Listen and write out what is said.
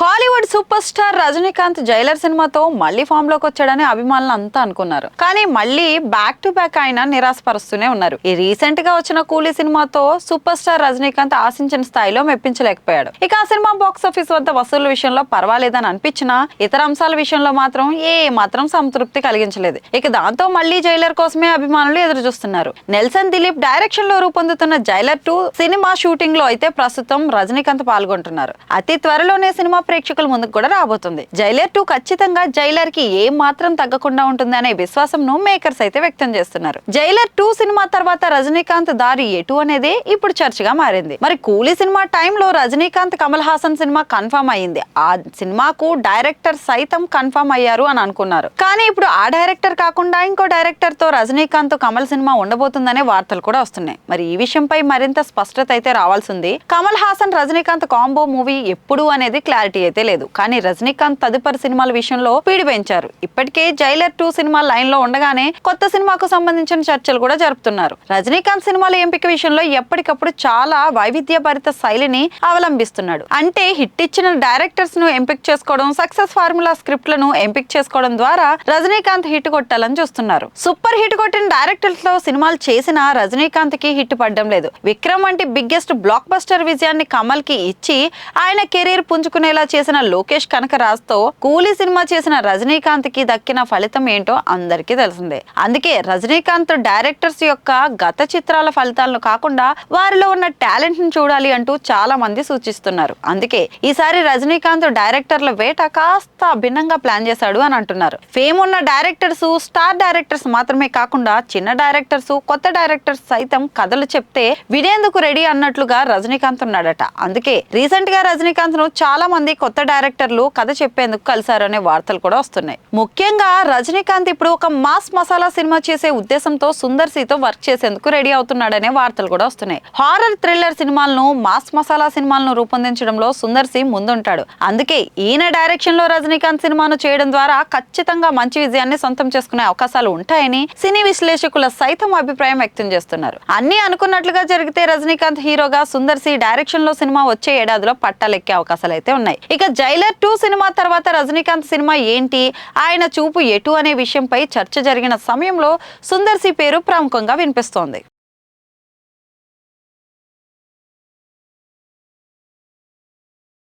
Kollywood super star Rajinikanth Jailer సినిమాతో మళ్ళీ ఫామ్లోకి వచ్చాడని అభిమానులు అంతా అనుకున్నారు. కానీ మళ్ళీ బ్యాక్ టు బ్యాక్ ఆయన నిరాశపరుస్తూనే ఉన్నారు. ఈ రీసెంట్గా వచ్చిన కూలీ సినిమాతో సూపర్ స్టార్ రజనీకాంత్ ఆశించిన స్థాయిలో మెప్పించలేకపోయాడు. ఇక ఆ సినిమా బాక్స్ ఆఫీస్ వద్ద వసూళ్ళ విషయంలో పర్వాలేదని అనిపించినా ఇతర అంశాల విషయంలో మాత్రం ఏ మాత్రం సంతృప్తి కలిగించలేదు. ఇక దాంతో మళ్ళీ జైలర్ కోసమే అభిమానులు ఎదురు చూస్తున్నారు నెల్సన్ దిలీప్ డైరెక్షన్లో రూపొందుతున్న జైలర్ టూ సినిమా షూటింగ్లో అయితే ప్రస్తుతం రజనీకాంత్ పాల్గొంటున్నారు. అతి త్వరలోనే సినిమా ప్రేక్షకుల ముందుకు కూడా రాబోతుంది. జైలర్ టూ ఖచ్చితంగా జైలర్కి ఏ మాత్రం తగ్గకుండా ఉంటుంది అనే విశ్వాసంను మేకర్స్ అయితే వ్యక్తం చేస్తున్నారు. జైలర్ టూ సినిమా తర్వాత రజనీకాంత్ దారి ఎటు అనేది ఇప్పుడు చర్చగా మారింది. మరి కూలీ సినిమా టైంలో రజనీకాంత్ కమల్ హాసన్ సినిమా కన్ఫర్మ్ అయ్యింది. ఆ సినిమాకు డైరెక్టర్ సైతం కన్ఫర్మ్ అయ్యారు అని అనుకున్నారు. కానీ ఇప్పుడు ఆ డైరెక్టర్ కాకుండా ఇంకో డైరెక్టర్తో రజనీకాంత్ కమల్ సినిమా ఉండబోతుందనే వార్తలు కూడా వస్తున్నాయి. మరి ఈ విషయంపై మరింత స్పష్టత అయితే రావాల్సింది కమల్ హాసన్ రజనీకాంత్ కాంబో మూవీ ఎప్పుడు అనేది క్లారిటీ అయితే లేదు. కానీ రజనీకాంత్ తదుపరి సినిమాల విషయంలో పీడి పెంచారు. ఇప్పటికే జైలర్ టూ సినిమా లైన్లో ఉండగానే కొత్త సినిమాకు సంబంధించిన చర్చలు కూడా జరుపుతున్నారు. రజనీకాంత్ సినిమాల ఎంపిక విషయంలో ఎప్పటికప్పుడు చాలా వైవిధ్యభరిత శైలిని అవలంబిస్తున్నాడు. అంటే హిట్ ఇచ్చిన డైరెక్టర్స్ను ఎంపిక చేసుకోవడం సక్సెస్ ఫార్ములా స్క్రిప్ట్లను ఎంపిక చేసుకోవడం ద్వారా రజనీకాంత్ హిట్ కొట్టాలని చూస్తున్నారు. సూపర్ హిట్ కొట్టిన డైరెక్టర్స్లో సినిమాలు చేసిన రజనీకాంత్కి హిట్ పడడం లేదు. విక్రమ్ వంటి బిగ్గెస్ట్ బ్లాక్ బస్టర్ విజయాన్ని కమల్కి ఇచ్చి ఆయన కెరీర్ పుంజుకునేలా చేసిన లోకేష్ కనకరాజ్తో కూలీ సినిమా చేసిన రజనీకాంత్కి దక్కిన ఫలితం ఏంటో అందరికీ తెలిసిందే. అందుకే రజనీకాంత్ డైరెక్టర్స్ యొక్క గత చిత్రాల ఫలితాలను కాకుండా వారిలో ఉన్న టాలెంట్ని చూడాలి అంటూ చాలా మంది సూచిస్తున్నారు. అందుకే ఈసారి రజనీకాంత్ డైరెక్టర్ల వేట కాస్త భిన్నంగా ప్లాన్ చేశాడు అని అంటున్నారు. ఫేమ్ ఉన్న డైరెక్టర్స్ స్టార్ డైరెక్టర్స్ మాత్రమే కాకుండా చిన్న డైరెక్టర్స్ కొత్త డైరెక్టర్స్ సైతం కథలు చెప్తే వినేందుకు రెడీ అన్నట్లుగా రజనీకాంత్ ఉన్నాడట. అందుకే రీసెంట్గా రజనీకాంత్ను చాలా మంది కొత్త డైరెక్టర్లు కథ చెప్పేందుకు కలిశారు అనే వార్తలు కూడా వస్తున్నాయి. ముఖ్యంగా రజనీకాంత్ ఇప్పుడు ఒక మాస్ మసాలా సినిమా చేసే ఉద్దేశంతో సుందర్ సితో వర్క్ చేసేందుకు రెడీ అవుతున్నాడనే వార్తలు కూడా వస్తున్నాయి. హారర్ థ్రిల్లర్ సినిమాలను మాస్ మసాలా సినిమాలను రూపొందించడంలో సుందర్ సి ముందుంటాడు. అందుకే ఈయన డైరెక్షన్లో రజనీకాంత్ సినిమాను చేయడం ద్వారా ఖచ్చితంగా మంచి విజయాన్ని సొంతం చేసుకునే అవకాశాలు ఉంటాయని సినీ విశ్లేషకుల సైతం అభిప్రాయం వ్యక్తం చేస్తున్నారు. అన్ని అనుకున్నట్లుగా జరిగితే రజనీకాంత్ హీరోగా సుందర్ సి డైరెక్షన్లో సినిమా వచ్చే ఏడాదిలో పట్టాలెక్కే అవకాశాలు అయితే ఉన్నాయి. ఇక జైలర్ టూ సినిమా తర్వాత రజనీకాంత్ సినిమా ఏంటి? ఆయన చూపు ఎటు అనే విషయంపై చర్చ జరిగిన సమయంలో సుందర్సి పేరు ప్రముఖంగా వినిపిస్తోంది.